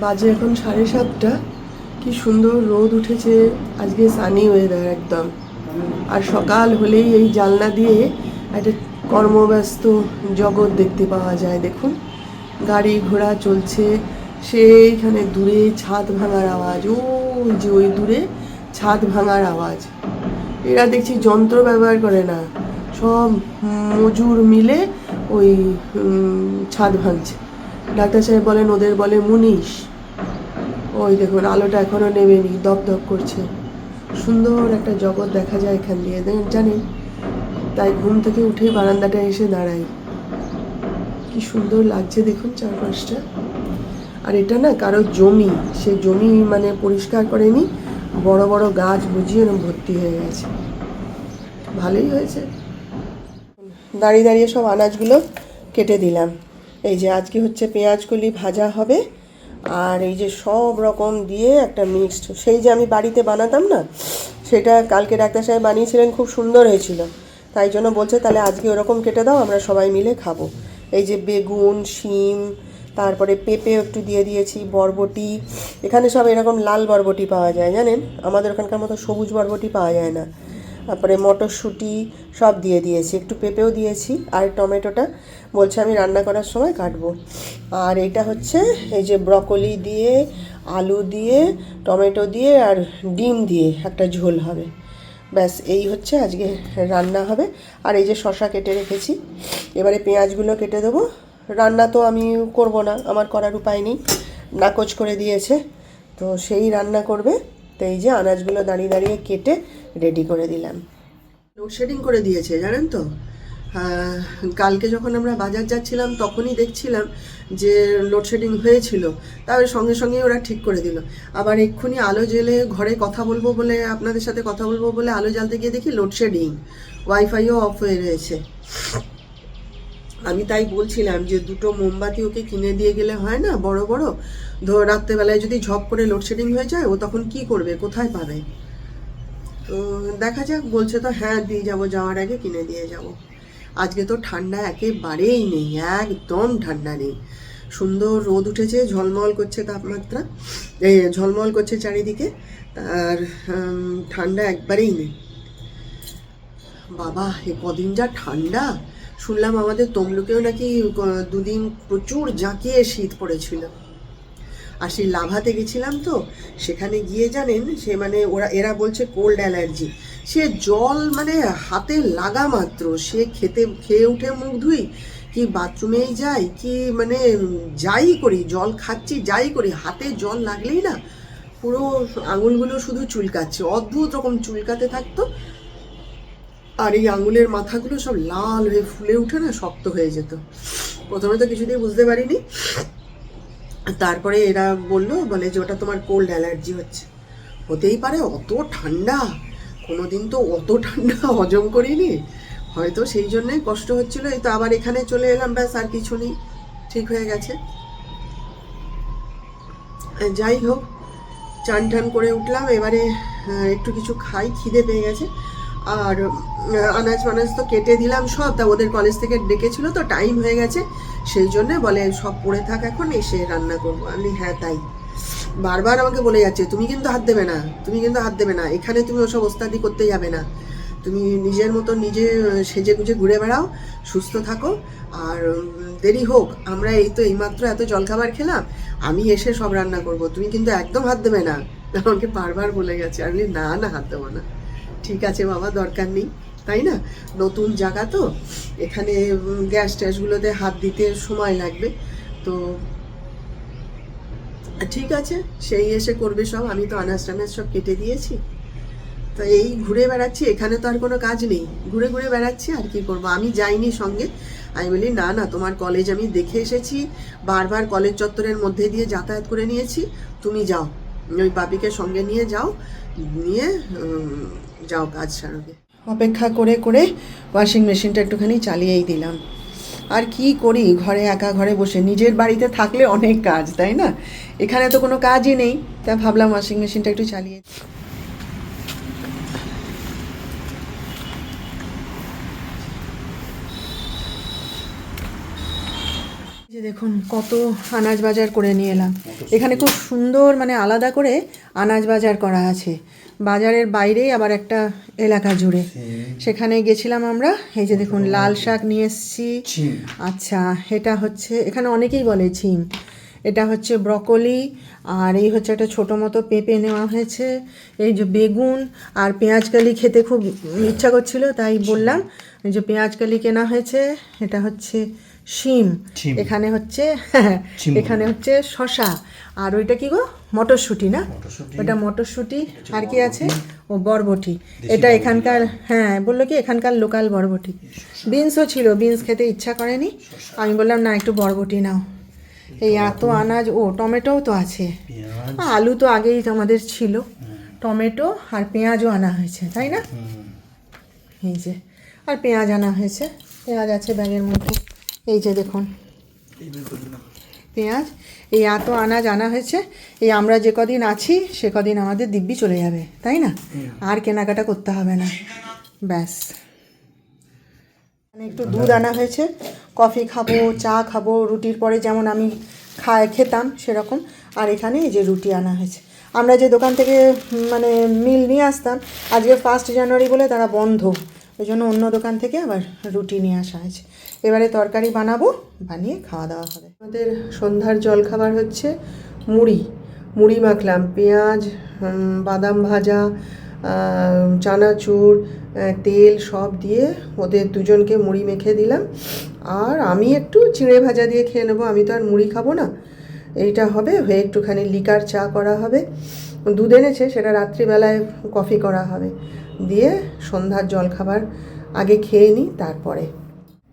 বাজে এখন সাড়ে সাতটা। কি সুন্দর রোদ উঠেছে। আজকে সানি ওয়েদার একদম। আর সকাল হলেই এই জানলা দিয়ে একটা কর্মব্যস্ত জগৎ দেখতে পাওয়া যায়, দেখুন। গাড়ি ঘোড়া চলছে। সেইখানে দূরে ছাদ ভাঙার আওয়াজ। ও যে ওই দূরে ছাদ ভাঙার আওয়াজ। এরা দেখছি যন্ত্র ব্যবহার করে না। সব মজুর মিলে ওই ছাদ ভাঙছে। ডাক্তার সাহেব বলেন, ওদের বলে মুনিশ। ওই দেখুন, আলোটা এখনও নেমেনি, দপ দপ করছে। সুন্দর একটা জগৎ দেখা যায় এখান দিয়ে জানেন? তাই ঘুম থেকে উঠেই বারান্দাটা এসে দাঁড়াই। কি সুন্দর লাগছে দেখুন চারপাশটা। আর এটা না কারও জমি, সে জমি মানে পরিষ্কার করেনি, বড় বড় গাছ বুঝিয়ে ভর্তি হয়ে গেছে। ভালোই হয়েছে। দাঁড়িয়ে দাঁড়িয়ে সব আনাজগুলো কেটে দিলাম। এই যে আজকে হচ্ছে পেঁয়াজ কলি ভাজা হবে। আর এই যে সব রকম দিয়ে একটা মিক্সড, সেই যে আমি বাড়িতে বানাতাম না, সেটা কালকে ডাক্তার সাহেব বানিয়েছিলেন, খুব সুন্দর হয়েছিল। তাই জন্য বলছে, তাহলে আজকে ওরকম কেটে দাও, আমরা সবাই মিলে খাব। এই যে বেগুন, শিম, তারপরে পেঁপে একটু দিয়ে দিয়েছি, বরবটি, এখানে সব এরকম লাল বরবটি পাওয়া যায়, জানেন? আমাদের ওখানকার মতো সবুজ বরবটি পাওয়া যায় না। তারপরে মটরশুঁটি সব দিয়ে দিয়েছি, একটু পেঁপেও দিয়েছি আর টমেটোটা। বলছে আমি রান্না করার সময় কাটবো। আর এটা হচ্ছে এই যে ব্রকলি দিয়ে, আলু দিয়ে, টমেটো দিয়ে আর ডিম দিয়ে একটা ঝোল হবে। ব্যাস, এই হচ্ছে আজকে রান্না হবে। আর এই যে শশা কেটে রেখেছি, এবারে পেঁয়াজগুলো কেটে দেবো। রান্না তো আমি করব না, আমার করার উপায় নেই। নাকচ করে দিয়েছে, তো সেই রান্না করবে। তো এই যে আনাজগুলো দাঁড়িয়ে দাঁড়িয়ে কেটে রেডি করে দিলাম। লোডশেডিং করে দিয়েছে, জানেন তো? কালকে যখন আমরা বাজার যাচ্ছিলাম, তখনই দেখছিলাম যে লোডশেডিং হয়েছিল। তারপরে সঙ্গে সঙ্গে ওরা ঠিক করে দিল। আবার এক্ষুনি আলো জ্বেলে ঘরে কথা বলব বলে, আপনাদের সাথে কথা বলব বলে আলো জ্বালতে গিয়ে দেখি লোডশেডিং ওয়াইফাইও অফ হয়ে রয়েছে। আমি তাই বলছিলাম যে দুটো মোমবাতি ওকে কিনে দিয়ে গেলে হয় না, বড় বড়? ধর, রাত্রেবেলায় যদি ঝপ করে লোডশেডিং হয়ে যায়, ও তখন কি করবে? কোথায় পাবে? দেখা যাক, বলছে তো হ্যাঁ দিয়ে যাব, যাওয়ার আগে কিনে দিয়ে যাব। আজকে তো ঠান্ডা একেবারেই নেই, একদম ঠান্ডা নেই। সুন্দর রোদ উঠেছে, ঝলমল করছে তাপমাত্রা এই ঝলমল করছে চারিদিকে, আর ঠান্ডা একবারেই নেই। বাবা, এ কদিন যা ঠান্ডা! শুনলাম আমাদের তমলুকেও নাকি দুদিন প্রচুর জাঁকিয়ে শীত পড়েছিল। আর সেই লাভাতে গেছিলাম তো, সেখানে গিয়ে জানেন, সে মানে ওরা, এরা বলছে কোল্ড অ্যালার্জি সে জল মানে হাতে লাগা মাত্র, সে খেতে, খেয়ে উঠে মুখ ধুই, কি বাথরুমেই যাই, কি মানে যাই করি, জল খাচ্ছি, যাই করি, হাতে জল লাগলেই না, পুরো আঙুলগুলো শুধু চুলকাচ্ছে, অদ্ভুত রকম চুলকাতে থাকতো। আর এই আঙুলের মাথাগুলো সব লাল হয়ে ফুলে উঠে না, শক্ত হয়ে যেত। প্রথমে তো কিছুতেই বুঝতে পারিনি। তারপরে এরা বলল, বলে যে ওটা তোমার কোল্ড অ্যালার্জি হচ্ছে। হতেই পারে, অত ঠান্ডা কোনো দিন তো অত ঠান্ডা হজম করিনি। হয়তো সেই জন্যই কষ্ট হচ্ছিল, এই তো আবার এখানে চলে এলাম, ব্যাস আর কিছু নেই, ঠিক হয়ে গেছে। যাই হোক, চান টান করে উঠলাম, এবারে একটু কিছু খাই, খিদে পেয়ে গেছে। আর আনাজ ফানাজ তো কেটে দিলাম সব, তা ওদের কলেজ থেকে ডেকেছিল, তো টাইম হয়ে গেছে। সেই জন্যে বলে, সব পড়ে থাক এখন, এসে রান্না করব। আমি হ্যাঁ তাই। বারবার আমাকে বলে যাচ্ছে, তুমি কিন্তু হাত দেবে না, তুমি কিন্তু হাত দেবে না, এখানে তুমি ওসব ওস্তাদি করতে যাবে না। তুমি নিজের মতো নিজে সেজে গুজে ঘুরে বেড়াও, সুস্থ থাকো। আর দেরি হোক, আমরা এই তো এইমাত্র এত জলখাবার খেলাম, আমি এসে সব রান্না করব। তুমি কিন্তু একদম হাত দেবে না। আমাকে বারবার বলে গেছে, আমি না না, হাত দেবো না। ঠিক আছে বাবা, দরকার নেই। তাই না? নতুন জায়গা তো। এখানে গ্যাস ট্যাসগুলোতে হাত দিতে সময় লাগবে। তো ঠিক আছে, সেই এসে করবে সব। আমি তো আনাজ টানাজ সব কেটে দিয়েছি। তো এই ঘুরে বেড়াচ্ছি, এখানে তো আর কোনো কাজ নেই। ঘুরে ঘুরে বেড়াচ্ছি, আর কি করব? আমি যাইনি সঙ্গে। আমি বলি, না না, তোমার কলেজ আমি দেখে এসেছি। বারবার কলেজ চত্বরের মধ্যে দিয়ে যাতায়াত করে নিয়েছি। তুমি যাও। ওই বাপিকে সঙ্গে নিয়ে যাও নিয়ে যাও কাজ সারবে অপেক্ষা করে করে ওয়াশিং মেশিনটা একটুখানি চালিয়েই দিলাম। আর কি করি, ঘরে একা ঘরে বসে, নিজের বাড়িতে থাকলে অনেক কাজ, তাই না? এখানে তো কোনো কাজই নেই। তা ভাবলাম ওয়াশিং মেশিনটা একটু চালিয়ে দেখুন কত আনাজ বাজার করে নিয়ে এলাম। এখানে খুব সুন্দর মানে আলাদা করে আনাজ বাজার করা আছে। বাজারের বাইরেই আবার একটা এলাকা জুড়ে। সেখানে গেছিলাম আমরা এই যে দেখুন লাল শাক নিয়ে এসেছি। আচ্ছা এটা হচ্ছে এখানে অনেকেই বলে ছিম। এটা হচ্ছে ব্রকলি আর এই হচ্ছে একটা ছোটো মতো পেঁপে নেওয়া হয়েছে। এই যে বেগুন আর পেঁয়াজ কালি খেতে খুব ইচ্ছা করছিল তাই বললাম। এই যে পেঁয়াজ কালি কেনা হয়েছে এটা হচ্ছে শিম। এখানে হচ্ছে। এখানে হচ্ছে শশা আর ওইটা কি গো? মটরশুঁটি না। ওটা মটরশুঁটি। আর কি আছে? ও বরবটি। এটা এখানকার হ্যাঁ বলল কি এখানকার লোকাল বরবটি। বিনসও ছিল বিনস খেতে ইচ্ছা করেনি। আমি বললাম না একটু বরবটি নাও। এই এত আনাজ ও টমেটোও তো আছে। আলু তো আগেই আমাদের ছিল। টমেটো আর পেঁয়াজও আনা হয়েছে তাই না? এই যে আর পেঁয়াজ আনা হয়েছে। পেঁয়াজ আছে ব্যাগের মধ্যে। এই যে দেখুন। পেঁয়াজ এই এত আনাজ আনা হয়েছে এই আমরা যে কদিন আছি সে কদিন আমাদের দিব্যি চলে যাবে তাই না? আর কেনাকাটা করতে হবে না। ব্যাস। এখানে একটু দুধ আনা হয়েছে কফি খাব চা খাব রুটির পরে যেমন আমি খায় খেতাম সেরকম। আর এখানে এই যে রুটি আনা হয়েছে। আমরা যে দোকান থেকে মানে মিল নিয়ে আসতাম আজকে ফার্স্ট জানুয়ারি বলে তারা বন্ধ। ওই জন্য অন্য দোকান থেকে আবার রুটি নিয়ে আসা হয়েছে। এবারে তরকারি বানাবো, বানিয়ে খাওয়া দাওয়া হবে। আমাদের সন্ধ্যার জলখাবার হচ্ছে মুড়ি। মুড়ি মাখলাম, পেঁয়াজ বাদাম ভাজা চানাচুর তেল সব দিয়ে ওদের দুজনকে মুড়ি মেখে দিলাম। আর আমি একটু চিঁড়ে ভাজা দিয়ে খেয়ে নেব, আমি তো আর মুড়ি খাব না। এইটা হবে, হয়ে একটুখানি লিকার চা করা হবে। দুধ এনেছে, সেটা রাত্রিবেলায় কফি করা হবে। দিয়ে সন্ধ্যার জলখাবার আগে খেয়ে নিই, তারপরে।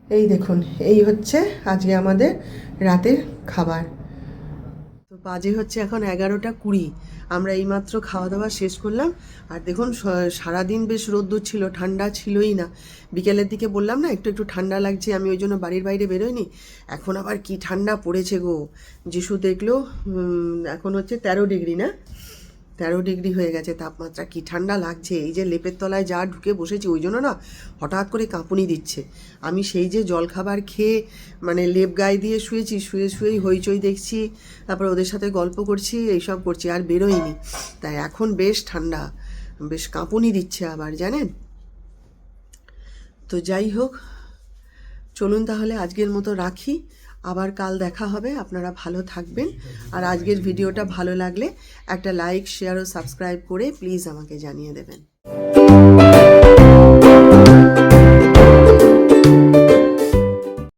এই দেখুন, এই হচ্ছে আজকে আমাদের রাতের খাবার। বাজে হচ্ছে এখন এগারোটা কুড়ি। আমরা এইমাত্র খাওয়া দাওয়া শেষ করলাম। আর দেখুন সারাদিন বেশ রোদ্দুর ছিল, ঠান্ডা ছিলই না। বিকেলের দিকে বললাম না, একটু একটু ঠান্ডা লাগছে, আমি ওই জন্য বাড়ির বাইরে বেরোয়নি এখন আবার কি ঠান্ডা পড়েছে গো। যিশু দেখল এখন হচ্ছে তেরো ডিগ্রি, না? তেরো ডিগ্রি হয়ে গেছে, তাপমাত্রা কি ঠান্ডা লাগছে? এই যে লেপের তলায় যা ঢুকে বসেছি, ওই জন্য না হঠাৎ করে কাঁপুনি দিচ্ছে। আমি সেই যে জলখাবার খেয়ে মানে লেপ গায়ে দিয়ে শুয়েছি, শুয়ে শুয়েই হইচই দেখছি, তারপর ওদের সাথে গল্প করছি, এইসব করছি, আর বেরোইনি তাই এখন বেশ ঠান্ডা, বেশ কাঁপুনি দিচ্ছে আবার, জানেন? তো যাই হোক, চলুন তাহলে আজকের মতো রাখি। আবার কাল দেখা হবে, আপনারা ভালো থাকবেন। আর আজকের ভিডিওটা ভালো লাগলে একটা লাইক শেয়ার ও সাবস্ক্রাইব করে প্লিজ আমাকে জানিয়ে দেবেন।